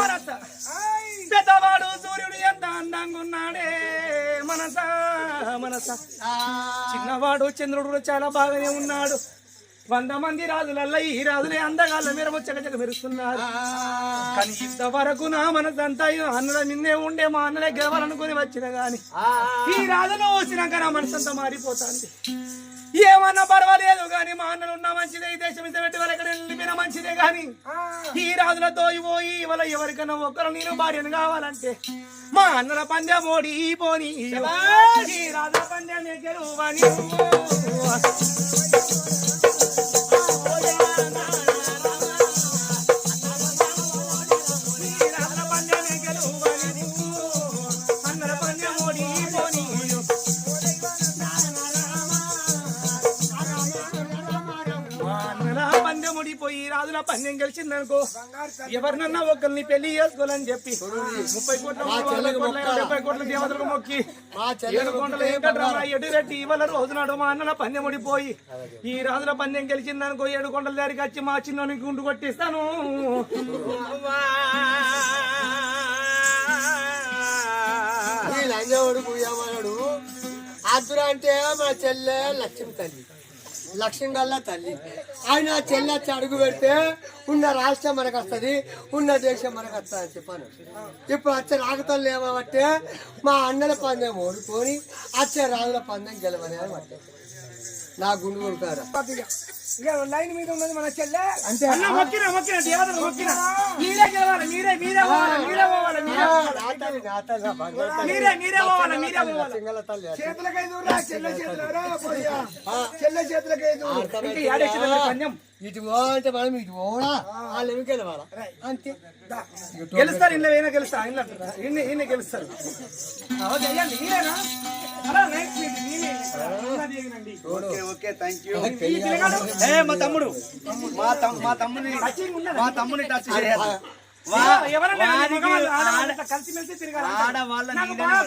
మనసా మనసా సూర్యుడు ఎంత అందంగా ఉన్నాడే? మనసా. చిన్నవాడు చంద్రుడు కూడా చాలా బాగానే ఉన్నాడు. వంద మంది రాజులల్ల ఈ రాజులే అందగాళ్ళ మీరు చకచక మెరుస్తున్నారు. కానీ ఇంతవరకు నా మనసంతా అన్నల నిన్నే ఉండే మా అన్నలే గెలవాలనుకుని వచ్చిన గాని ఈ రాజును వచ్చినాక నా మనసంతా మారిపోతాంది. ఏమన్నా పర్వాలేదు గాని మా అన్నలు ఉన్న మంచిదే ఈ దేశం పెట్టి వాళ్ళు ఎక్కడ వెళ్ళిపోయినా మంచిదే గాని ఈ రాజులతో పోయి ఇవాళ ఎవరికైనా ఒక్కరు నేను భార్యను కావాలంటే మా అన్నల పందెం ఓడి పోని. ఈ రాజుల పందెం గెలువని రాజుల పందెం గెలిచిందనుకో ఎవరినన్నా ఒకరిని పెళ్ళి చేసుకోవాలని చెప్పి ముప్పై కోట్ల డెబ్బై కోట్ల దేవతలకు మొక్కి మా ఏడు కొండల వెంకట్రామ ఎడురెడ్డి ఇవాళ రోజునాడు మా అన్నల పందెం ఓడిపోయి ఈ రాజుల పందెం గెలిచిందనుకో ఏడు కొండల దగ్గరికి వచ్చి మా చిన్నోనికి గుండు కొట్టిస్తాను. లంజవాడు అంటే మా చెల్లె లక్ష్మి తల్లి. లక్ష్మి గల్ల తల్లి. ఆయన చెల్లె వచ్చి అడుగు పెడితే ఉన్న రాష్ట్రం మనకు వస్తుంది ఉన్న దేశం మనకు వస్తుంది అని చెప్పాను. ఇప్పుడు వచ్చే రాకతల్లి ఏమంటే మా అన్నల పందెం ఓడుకొని వచ్చే రాజుల పందెం గెలవని అని పట్టే నా గుండు కొడుతారా? ఇక లైన్ మీద ఉన్నది మన చెల్లె. మొక్కిన మొక్కిన దేవతలు మొక్కిన. మీరే గెలవాలి మీరే మీరే మీరే మీరే. మీరే పోవాలి మీరే పోవాలి. చెల్లె చేతులకైదు పందెం? ఇటు మనం ఇటు పోవడా వాళ్ళు అంతే. గెలుస్తారు ఇంట్లో గెలుస్తా ఇంట్లో ఇన్ని ఇన్ని గెలుస్తారు. మా తమ్ముడు. మా తమ్ మా తమ్ముని? మా తమ్ముని టచ్ చేయదు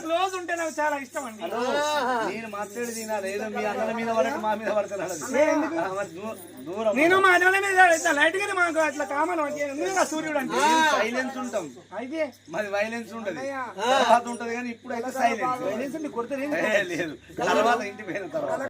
క్లోజ్ ఉంటే నాకు చాలా ఇష్టం అండి. నేను మాట్లాడి తినాలి ఏదో మీ అన్నల మీద పడక మా మీద మరి నేను మా అన్నల మీద లైట్ గానే మాకు అట్లా కామన్ సూర్యుడు అంటే. సైలెన్స్ ఉంటాం. అయితే మాది వైలెన్స్ ఉంటది. తర్వాత ఉంటది కానీ ఇప్పుడు అయితే సైలెన్స్ కొడితే లేదు. తర్వాత ఇంటి పోయిన తర్వాత.